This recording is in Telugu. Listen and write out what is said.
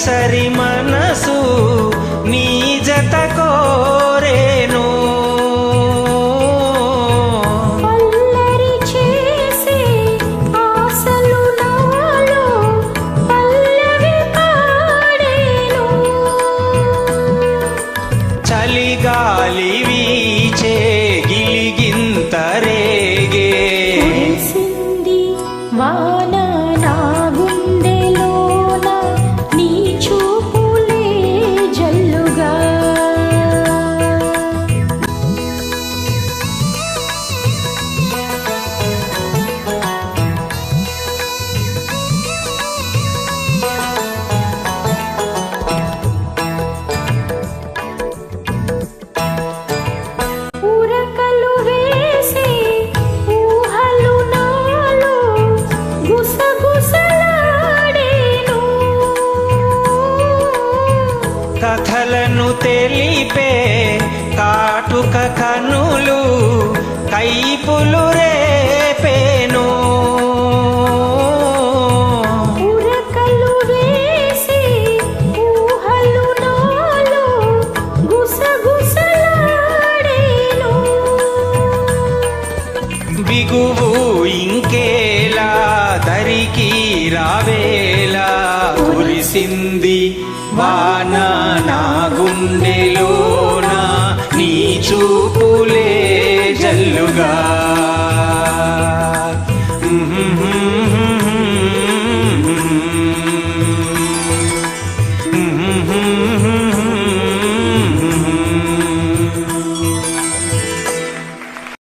గడసరి మనసు నీ జత కోరేను. చలిగాలి వీచే గిలిగింత రేగే. వాన కథలను తెలిపే కాటుక కనులు కైపులు రేపేను. బిగువు ఇంకేలా దరికి కురిసింది బాణ నా గుండెలోన నీ చూపులే జల్లుగా. Mm-hmm.